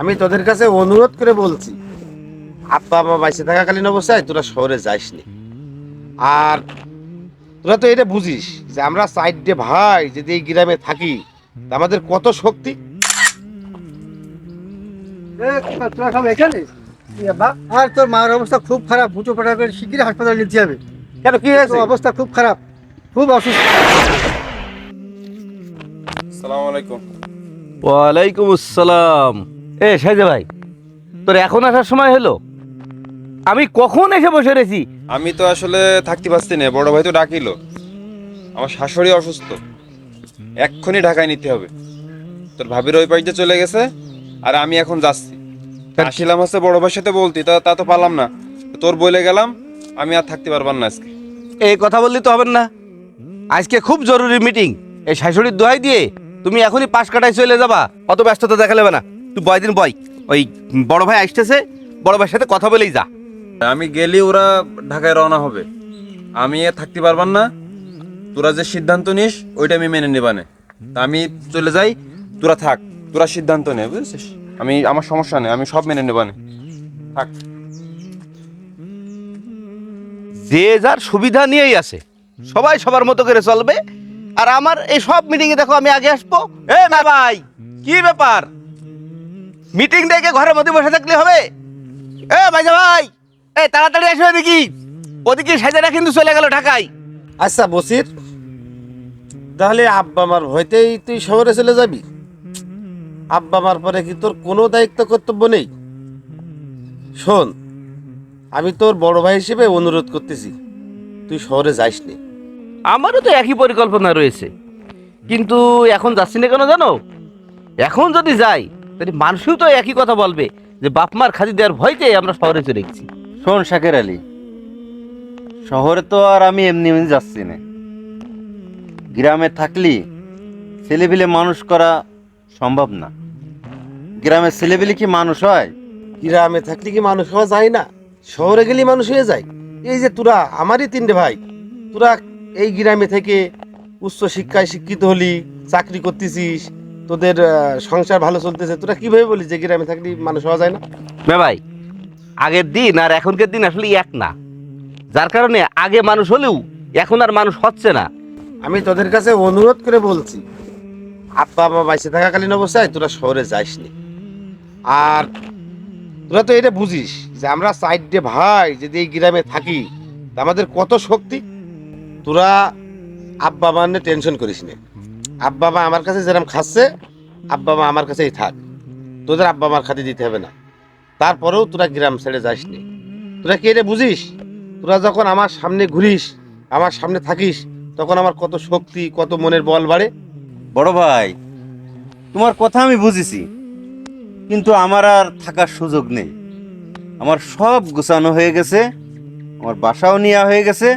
আমি তোদের কাছে অনুরোধ করে বলছি আব্বা মা বাইসে থাকাকালীন অবস্থায় তোরা শহরে যাসনি আর তোরা তো এটা বুঝিস যে আমরা সাইডে ভাই যদি এই গ্রামে থাকি আমাদের কত শক্তি? তোরা সব এখানে? আর তোর মার অবস্থা খুব খারাপ বুটো পাটা করে শিগগিরই হাসপাতালে নিতে হবে কেন কি হয়েছে? অবস্থা খুব খারাপ খুব অসুস্থ। সালাম আলাইকুম। ওয়ালাইকুম আসসালাম। এ সাইজে ভাই তোর এখন আসার সময় হলো? আমি কখন এসে বসে রয়েছি? আমি তো আসলে থাকতে পারছি না বড় ভাই তো ডাকিলো। আমার শাশুড়ি অসুস্থ। এক্ষুনি ঢাকায় নিতে হবে। তোর ভাবির ওই পাশে চলে গেছে আর আমি এখন যাচ্ছি। আসিলাম হচ্ছে বড় ভাইয়ের সাথে বলতি তা তা তো পারলাম না। তোর বলে গেলাম আমি আর থাকতে পারবার না আজকে। এই কথা বললি তো হবে না। আজকে খুব জরুরি মিটিং এই শাশুড়ির দোহাই দিয়ে তুমি এখনই পাশ কাটায় চলে যাবা অত ব্যস্ততা দেখালে না। তুই বয় দিন বয়। ওই বড় ভাই আসতেছে বড় ভাইয়ের সাথে কথা বলেই যা। আমি গেলে ওরা ঢাকায় রওনা হবে। আমি আর থাকতে পারবার না। তোরা যে সিদ্ধান্ত নিস ওইটা আমি মেনে নেবানে। তা আমি চলে যাই তোরা থাক। তোরা সিদ্ধান্ত নে বুঝেছিস? আমি আমার সমস্যা নেই আমি সব মেনে নেবানে। থাক। যে যার সুবিধা নিয়েই আসে সবাই সবার মতো করে চলবে। আর আমার এই সব মিটিংয়ে দেখো আমি আগে আসব। এ না ভাই কি ব্যাপার? মিটিং ডেকে ঘরের মধ্যে বসে থাকলে হবে। এ ভাইজা ভাই এ তাড়াতাড়ি আসবে দেখি ওদিকে সাজারা কিন্তু চলে গেল ঢাকায়। আচ্ছা বসির তাহলে আব্বা মার হইতেই তুই শহরে চলে যাবি। আব্বা মার পরে কি তোর কোনো দায়িত্ব কর্তব্য নেই? শোন আমি তোর বড় ভাই হিসেবে অনুরোধ করতেছি তুই শহরে যাইসনি আমারও তো একই পরিকল্পনা রয়েছে। কিন্তু এখন যাচ্ছি না কেন জানো? এখন যদি যাই তাহলে মানুষও তো একই কথা বলবে যে বাপ মার খাদি দেওয়ার ভয়তে আমরা শহরে চলে গেছি। শোন শাকের আলী শহরে তো আর আমি এমনি এমনি যাচ্ছি না। গ্রামে থাকলি ছেলেপিলে মানুষ করা সম্ভব না। গ্রামের ছেলেপিলে কি মানুষ হয়? গ্রামে থাকলে কি মানুষ হওয়া যায় না? শহরে গেলে মানুষ হয়ে যায়। এই যে তোরা আমারই তিনটে ভাই। তোরা এই গ্রামে থেকে উচ্চ শিক্ষায় শিক্ষিত হলি চাকরি করতেছিস তোদের সংসার ভালো চলতেছে তোরা কীভাবে বলিস যে গ্রামে থাকলে মানুষ হওয়া যায় না? না ভাই আগের দিন আর এখনকার দিন আসলে এক না। যার কারণে আগে মানুষ হলেও এখন আর মানুষ হচ্ছে না। আমি তোদের কাছে অনুরোধ করে বলছি আব্বা মা বাইসে থাকাকালীন অবস্থায় তোরা শহরে যাসনি আর তোরা তো এটা বুঝিস যে আমরা সাইডে ভাই যদি এই গ্রামে থাকি আমাদের কত শক্তি? তোরা আব্বা মা নিয়ে টেনশন করিস না। আব্বা মা আমার কাছে যেরকম খাচ্ছে, আব্বা মা আমার কাছেই থাক। তোদের আব্বা মার খাতে দিতে হবে না। তারপরেও তোরা গ্রাম ছেড়ে যাসনি। তোরা কি এটা বুঝিস? তোরা যখন আমার সামনে ঘুরিস, আমার সামনে থাকিস, তখন আমার কত শক্তি, কত মনের বল বাড়ে। বড় ভাই, তোমার কথা আমি বুঝেছি, কিন্তু আমার আর থাকার সুযোগ নেই। আমার সব গোছানো হয়ে গেছে, আমার বাসাও নেওয়া হয়ে গেছে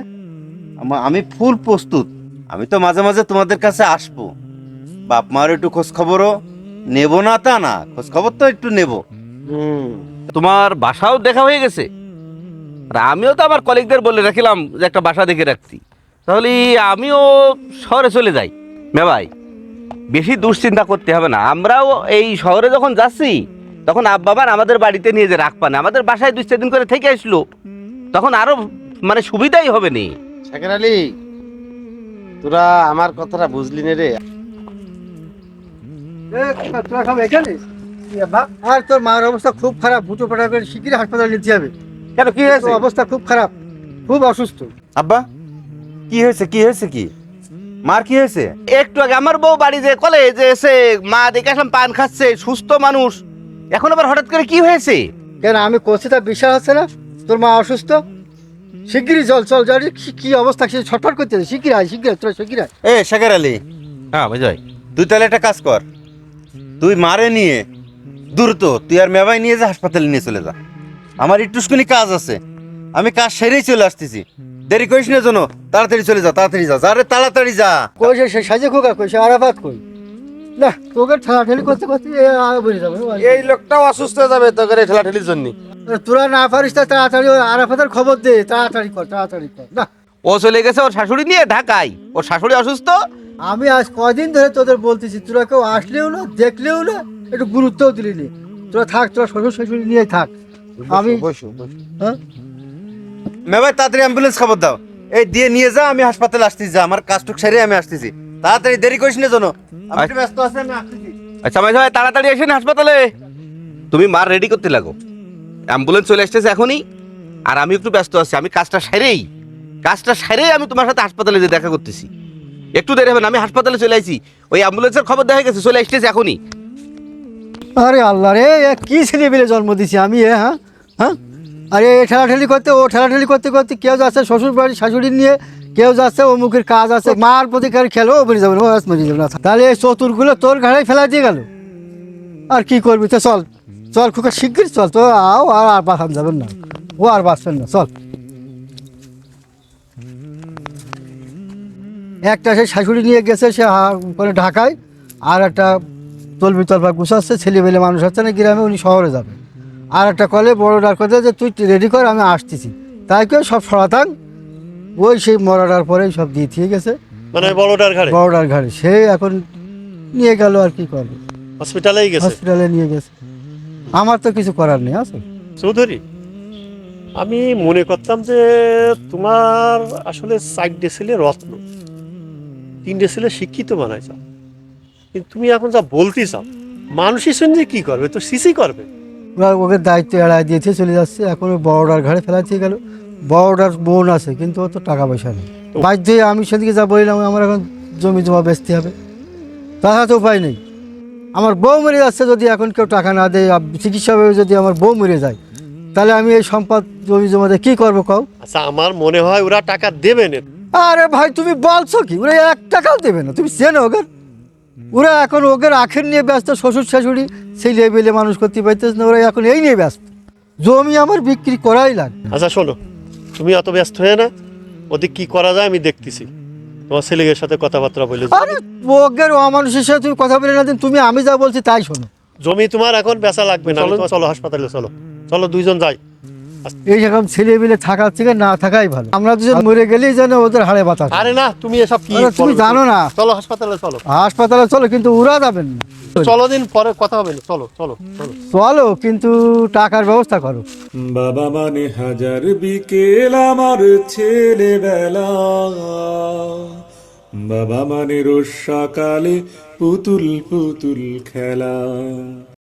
আমি ফুল প্রস্তুত। আমি তো মাঝে মাঝে তোমাদের কাছে আসব। বাপ মার একটু খোঁজ খবরও নেব না তা না খোঁজ খবর তো একটু নেব। তোমার বাসাও দেখা হয়ে গেছে। আর আমিও তো আমার কলিগদের বলে রাখিলাম যে একটা বাসা দেখে রাখছি তাহলে আমিও শহরে চলে যাই। মে ভাই বেশি দুশ্চিন্তা করতে হবে না। আমরাও এই শহরে যখন যাচ্ছি তখন আব্বাবার আমাদের বাড়িতে নিয়ে যে রাখবা না আমাদের বাসায় দুই চার দিন করে থেকে আসলো তখন আরও মানে সুবিধাই হবে নি। তোরা আমার কথাটা বুঝলি না রে। তোরা সব এখানে? আর তোর মার অবস্থা খুব খারাপ বুটো পাটা করে শিগগিরই হাসপাতালে নিতে হবে কেন কি হয়েছে? অবস্থা খুব খারাপ খুব অসুস্থ। আব্বা কি হয়েছে কি হয়েছে কি? মার কি হয়েছে? একটু আগে আমার বউ বাড়ি যে কলেজে এসে মা দেখে আসলাম পান খাচ্ছে সুস্থ মানুষ। এখন আবার হঠাৎ করে কি হয়েছে? কেন আমি করছি তা বিশ্বাস হচ্ছে না? তোর মা অসুস্থ? শিগগিরই চল চল কি- কি অবস্থা? সে ছটফট করতে শিগগির আয় শিগগির তোরা শিগগির আয়। এ শেখর আলী। হ্যাঁ বুঝাই তুই তাহলে একটা কাজ কর। তুই মারে নিয়ে দ্রুত তুই আর মেবাই নিয়ে যা হাসপাতালে নিয়ে চলে যা। আমার একটুখানি কাজ আছে। আমি কাজ সেরেই চলে আসতেছি। দেরি করিস না জন্য তাড়াতাড়ি চলে যা তাড়াতাড়ি যা যা রে তাড়াতাড়ি যা। কই সে সাজে খোকা কই সে আরাফাত কই? না তোকে ঠেলাঠেলি করতে করতে এ যাবে। এই লোকটাও অসুস্থ হয়ে যাবে তোকে এই ঠেলাঠেলির জন্য। তোরা না পারিস তা তাড়াতাড়ি আরাফাতের খবর দে তাড়াতাড়ি কর তাড়াতাড়ি কর না ও চলে গেছে ওর শাশুড়ি নিয়ে ঢাকায়। ওর শাশুড়ি অসুস্থ? আমি আজ কদিন ধরে তোদের বলতেছি তোরা কেউ আসলেও না দেখলেও না একটু গুরুত্বও দিলি নি। তোরা থাক তোরা শ্বশুর শাশুড়ি নিয়ে থাক। আমি বসো বসো। হ্যাঁ? মেবাই তাড়াতাড়ি অ্যাম্বুলেন্স খবর দাও। এই দিয়ে নিয়ে যা আমি হাসপাতালে আসতেছি যা আমার কাজটুক সেরে আমি আসতেছি। তাড়াতাড়ি দেরি করিস না জন্য আমি ব্যস্ত আছি আমি আসতেছি। আচ্ছা ভাই তাড়াতাড়ি এসেন হাসপাতালে। তুমি মার রেডি করতে লাগো। অ্যাম্বুলেন্স চলে আসতেছে এখনই। আর আমি একটু ব্যস্ত আছি, আমি কাজটা সেরেই। কাজটা সেরেই আমি তোমার সাথে হাসপাতালে যে দেখা করতেছি। একটু দেরি হবে না, আমি হাসপাতালে চলে আসি ওই অ্যাম্বুলেন্সের খবর দেখা গেছে, চলে আসতেছে এখনই। আরে আল্লাহ রে কি ছেলে পেলে জন্ম দিছি আমি, এ হ্যাঁ? হ্যাঁ? আরে এ ঠেলাঠেলি করতে, ও ঠেলাঠেলি করতে করতে কেউ যাচ্ছে শ্বশুর বাড়ি শাশুড়ি নিয়ে, কেউ যাচ্ছে অমুকের কাজ আছে, মার প্রতিকার খেলো, ও মরে যাবে ও মরে যাবে না। তাহলে এই চতুরগুলো তোর ঘাড়ে ফেলা দিয়ে গেল। আর কি করবি তো, চল। চল খুব শিগগির চল তো আও আর আর বাঁচান যাবেন না। ও আর বাঁচবেন না চল। একটা সে শাশুড়ি নিয়ে গেছে সে ওখানে ঢাকায় আর একটা তলবি তলবা গুছাচ্ছে ছেলেবেলে মানুষ আছে না গ্রামে উনি শহরে যাবে। আর একটা কলে বড় ডাক কথা যে তুই রেডি কর আমি আসতেছি। তাই কেউ সব সরাতাম। ওই সেই মরাটার পরেই সব দিয়ে দিয়ে গেছে। মানে বড়টার ঘাড়ে? বড়টার ঘাড়ে। সে এখন নিয়ে গেল আর কি করবে। হসপিটালেই গেছে? হসপিটালে নিয়ে গেছে। আমার তো কিছু করার নেই আছে? চৌধুরী আমি মনে করতাম যে তোমার আসলে চারটে ছেলে রত্ন। তিনটে ছেলে শিক্ষিত বানাইছ কিন্তু তুমি এখন যা বলতে চাও মানুষই শুনছে কি করবে? তো সিসি করবে। ওকে দায়িত্ব এড়াই দিয়েছে চলে যাচ্ছে। এখন ওই বড়টার ঘাড়ে ফেলা দিয়ে গেল বড়টার বোন আছে কিন্তু ও তো টাকা পয়সা নেই। বাধ্য আমি সেদিকে যা বললাম আমার এখন জমি জমা বেচতে হবে। তাছাড়া তো উপায় নেই। আমার বউ মরে যাচ্ছে যদি এখন কেউ টাকা না দেয় চিকিৎসাভাবে যদি আমার বউ মরে যায় তাহলে আমি এই সম্পদ জমি জমাতে কী করব কও? আচ্ছা আমার মনে হয় ওরা টাকা দেবে না। আরে ভাই তুমি বলছো কি? ওরা এক টাকাও দেবে না। তুমি চেনো ওদের? ওরা এখন ওদের আখের নিয়ে ব্যস্ত শ্বশুর শাশুড়ি সেই লেভেলে মানুষ করতে পারতেছে না ওরা এখন এই নিয়ে ব্যস্ত। জমি আমার বিক্রি করাই লাগবে আচ্ছা শোনো তুমি অত ব্যস্ত হয়ে না। ওদের কি করা যায় আমি দেখতেছি। তোমার ছেলেদের সাথে কথাবার্তা বলে আরে ওদের অমানুষের সাথে তুমি কথা বলে না দিন তুমি আমি যা বলছি তাই শোনো। জমি তোমার এখন বেচা লাগবে না। চলো চলো হাসপাতালে চলো। চলো দুইজন যাই। এই রকম ছেলে মিলে থাকার থেকে না থাকাই ভালো। আমরা দুজন মরে গেলেই যেন ওদের হাড়ে বাতা আরে না তুমি এসব কি তুমি জানো না। চলো হাসপাতালে চলো। হাসপাতালে চলো কিন্তু ওরা যাবেন চলো দিন পরে কথা হবে না। চলো চলো চলো। চলো কিন্তু টাকার ব্যবস্থা করো। বাবা মানে হাজার বিকেল আমার ছেলেবেলা। বাবা মানে রোজ সকালে পুতুল পুতুল খেলা।